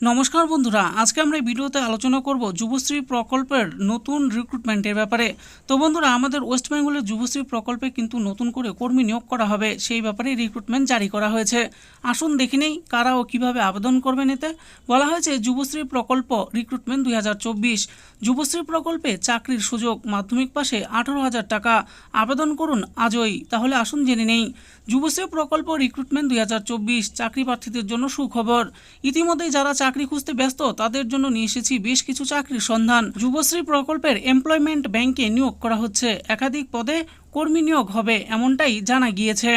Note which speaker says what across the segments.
Speaker 1: নমস্কার বন্ধুরা, আজকে আমরা এই ভিডিওতে আলোচনা করব যুবশ্রী প্রকল্পের নতুন রিক্রুটমেন্টের ব্যাপারে। তো বন্ধুরা, আমাদের ওয়েস্ট বেঙ্গলের যুবশ্রী প্রকল্পে কিন্তু নতুন করে কর্মী নিয়োগ করা হবে, সেই ব্যাপারে রিক্রুটমেন্ট জারি করা হয়েছে। আসুন দেখে নেই কারা ও কীভাবে আবেদন করবেন এতে। বলা হয়েছে, যুবশ্রী প্রকল্প রিক্রুটমেন্ট দুই হাজার চব্বিশ। যুবশ্রী প্রকল্পে চাকরির সুযোগ, মাধ্যমিক পাশে আঠারো হাজার টাকা। আবেদন করুন আজই, তাহলে আসুন জেনে নেই। যুবশ্রী প্রকল্প রিক্রুটমেন্ট দুই হাজার চব্বিশ, চাকরি প্রার্থীদের জন্য সুখবর। ইতিমধ্যেই যারা চাকরি খুঁজতে ব্যস্ত, তাদের জন্য নিয়ে এসেছি বেশ কিছু চাকরির সন্ধান। যুবশ্রী প্রকল্পের এমপ্লয়মেন্ট ব্যাংকে নিয়োগ করা হচ্ছে। একাধিক পদে কর্মী নিয়োগ হবে, এমনটাই জানা গিয়েছে।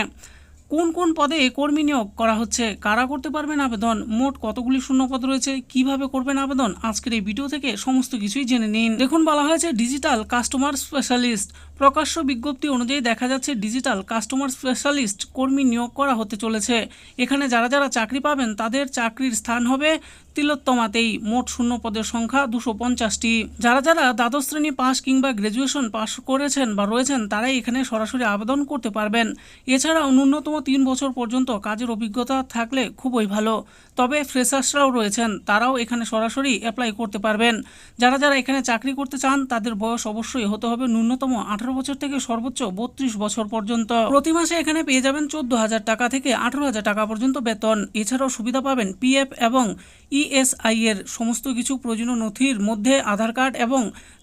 Speaker 1: কোন কোন পদে কর্মী নিয়োগ করা হচ্ছে? কারা করতে পারবেন আবেদন? মোট কতগুলি শূন্যপদ রয়েছে? কীভাবে করবেন আবেদন? আজকের এই ভিডিও থেকে সমস্ত কিছুই জেনে নিন। দেখুন, বলা হয়েছে ডিজিটাল কাস্টমার স্পেশালিস্ট। প্রকাশ্য বিজ্ঞপ্তি অনুযায়ী দেখা যাচ্ছে ডিজিটাল কাস্টমার স্পেশালিস্ট কর্মী নিয়োগ করা হতে চলেছে। এখানে যারা যারা চাকরি পাবেন, তাদের চাকরির স্থান হবে তিলোত্তমাতেই। মোট শূন্য পদের সংখ্যা দুশো পঞ্চাশটি। যারা যারা দ্বাদশ শ্রেণি পাস কিংবা গ্র্যাজুয়েশন পাস করেছেন বা রয়েছেন, তারাই এখানে সরাসরি আবেদন করতে পারবেন। এছাড়াও ন্যূনতম তিন বছর পর্যন্ত কাজের অভিজ্ঞতা থাকলে খুবই ভালো। তবে ফ্রেশার্সরাও রয়েছেন, তারাও এখানে সরাসরি অ্যাপ্লাই করতে পারবেন। যারা যারা এখানে চাকরি করতে চান, তাদের বয়স অবশ্যই হতে হবে ন্যূনতম আঠারো বছর থেকে সর্বোচ্চ বত্রিশ বছর পর্যন্ত। প্রতি মাসে এখানে পেয়ে যাবেন চোদ্দ হাজার টাকা থেকে আঠারো হাজার টাকা পর্যন্ত বেতন। এছাড়াও সুবিধা পাবেন পিএফ এবং ইএসআই এর সমস্ত কিছু প্রয়োজনীয় নথির মধ্যে আধার কার্ড এবং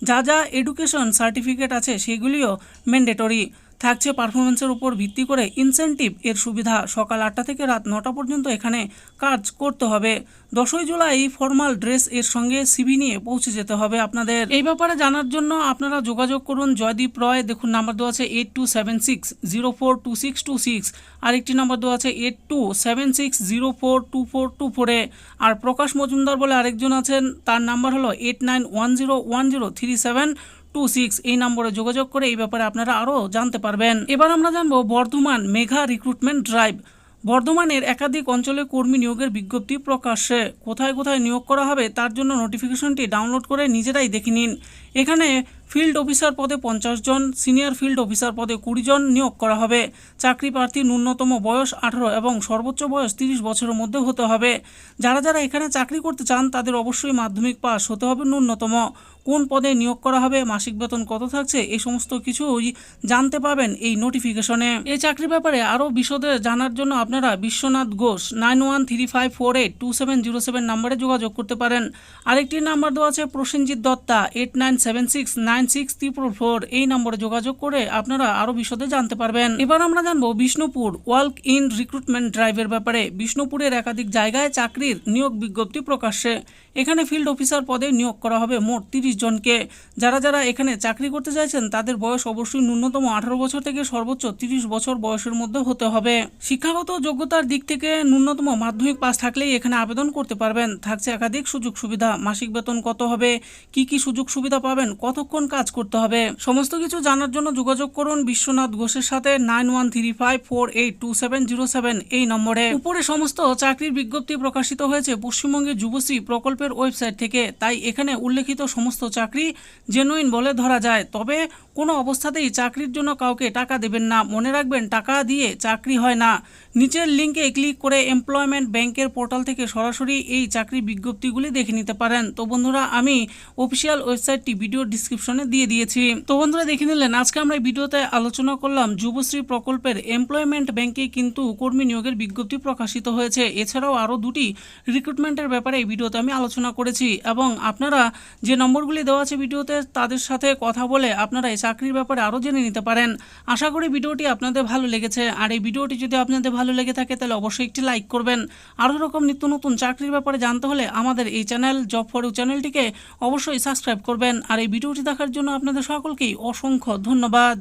Speaker 1: যা যা এডুকেশন সার্টিফিকেট আছে, সেগুলিও ম্যান্ডেটরি থাকছে পারফরমেন্সের উপর ভিত্তি করে ইনসেন্টিভ এর সুবিধা। সকাল আটটা থেকে রাত নটা পর্যন্ত এখানে কাজ করতে হবে। দশই জুলাই ফর্মাল ড্রেস এর সঙ্গে সিভি নিয়ে পৌঁছে যেতে হবে আপনাদের। এই ব্যাপারে জানার জন্য আপনারা যোগাযোগ করুন জয়দীপ রয়। দেখুন নাম্বার দেওয়া আছে eight two seven six zero four two six two six আরেকটি নাম্বার দেওয়া আছে eight two seven six zero four two four two ফোরে আর প্রকাশ মজুমদার বলে আরেকজন আছেন, তার নাম্বার হলো eight nine one zero one zero three seven two six এই নম্বরে যোগাযোগ করে এই ব্যাপারে আপনারা আরও জানতে পারবেন। এবার আমরা জানব বর্ধমান মেঘা রিক্রুটমেন্ট ড্রাইভ বর্ধমানের একাধিক অঞ্চলে কর্মী নিয়োগের বিজ্ঞপ্তি প্রকাশ্যে। কোথায় কোথায় নিয়োগ করা হবে তার জন্য নোটিফিকেশনটি ডাউনলোড করে নিজেরাই দেখে নিন। এখানে ফিল্ড অফিসার পদে পঞ্চাশ জন সিনিয়র ফিল্ড অফিসার পদে কুড়ি জন নিয়োগ করা হবে। চাকরি প্রার্থী ন্যূনতম বয়স আঠারো এবং সর্বোচ্চ বয়স তিরিশ বছরের মধ্যে হতে হবে। যারা যারা এখানে চাকরি করতে চান তাদের অবশ্যই মাধ্যমিক পাস হতে হবে ন্যূনতম। কোন পদে নিয়োগ করা হবে, মাসিক বেতন কত থাকছে, এই সমস্ত কিছুই জানতে পাবেন এই নোটিফিকেশনে এই চাকরির ব্যাপারে আরও বিশদে জানার জন্য আপনারা Biswanath Ghosh nine one three five four eight two seven zero seven নাম্বারে যোগাযোগ করতে পারেন। আরেকটি নাম্বার দেওয়া আছে Prasenjit Dutta eight nine seven six nine six Tripura four এই নম্বরে যোগাযোগ করে আপনারা আরও বিশদে জানতে পারবেন। এবার আমরা জানব বিষ্ণুপুর ওয়ার্ক ইন রিক্রুটমেন্ট ড্রাইভের ব্যাপারে। বিষ্ণুপুরের একাধিক জায়গায় চাকরির নিয়োগ বিজ্ঞপ্তি প্রকাশ্যে। এখানে ফিল্ড অফিসার পদে নিয়োগ করা হবে মোট তিরিশ জনকে। যারা যারা এখানে চাকরি করতে চাইছেন, তাদের বয়স অবশ্যই ন্যূনতম আঠারো বছর থেকে সর্বোচ্চ তিরিশ বছর বয়সের মধ্যে হতে হবে। শিক্ষাগত যোগ্যতার দিক থেকে ন্যূনতম মাধ্যমিক পাস থাকলেই এখানে আবেদন করতে পারবেন। থাকছে একাধিক সুযোগ সুবিধা। মাসিক বেতন কত হবে? কি কি সুযোগ সুবিধা পাবেন? কতক্ষণ কাজ করতে হবে? সমস্ত কিছু জানার জন্য যোগাযোগ করুন বিশ্বনাথ ঘোষের সাথে nine one three five four eight two seven zero seven এই নম্বরে। উপরে সমস্ত চাকরির বিজ্ঞপ্তি প্রকাশিত হয়েছে। পশ্চিমবঙ্গের যুবশ্রী প্রকল্পের ওয়েবসাইট থেকে। তাই এখানে উল্লেখিত সমস্ত চাকরি জেনুইন বলে ধরা যায়। তবে কোনো অবস্থাতেই চাকরির জন্য কাউকে টাকা দেবেন না। মনে রাখবেন, টাকা দিয়ে চাকরি হয় না। নিচের লিঙ্কে ক্লিক করে এমপ্লয়মেন্ট ব্যাংকের পোর্টাল থেকে সরাসরি এই চাকরি বিজ্ঞপ্তিগুলি দেখে নিতে পারেন। তো বন্ধুরা, আমি অফিসিয়াল ওয়েবসাইটটি ভিডিও ডিসক্রিপশনে দিয়ে দিয়েছি। তো বন্ধুরা, দেখে নিলেন, আজকে আমরা ভিডিওতে আলোচনা করলাম যুবশ্রী প্রকল্পের এমপ্লয়মেন্ট ব্যাংকে কিন্তু কর্মী নিয়োগের বিজ্ঞপ্তি প্রকাশিত হয়েছে। এছাড়াও আরও দুটি রিক্রুটমেন্টের ব্যাপারে এই ভিডিওতে আমি আলোচনা করেছি। এবং আপনারা যে নম্বরগুলি দেওয়া আছে ভিডিওতে, তাদের সাথে কথা বলে আপনারা এই চাকরির ব্যাপারে আরও জেনে নিতে পারেন। আশা করি ভিডিওটি আপনাদের ভালো লেগেছে। আর এই ভিডিওটি যদি আপনাদের ভালো লেগে থাকে, তাহলে অবশ্যই একটি লাইক করবেন। আরও রকম নিত্য নতুন চাকরির ব্যাপারে জানতে হলে আমাদের এই চ্যানেল জব ফর ইউ চ্যানেলটিকে অবশ্যই সাবস্ক্রাইব করবেন। আর এই ভিডিওটি দেখার জন্য আপনাদের সকলকেই অসংখ্য ধন্যবাদ।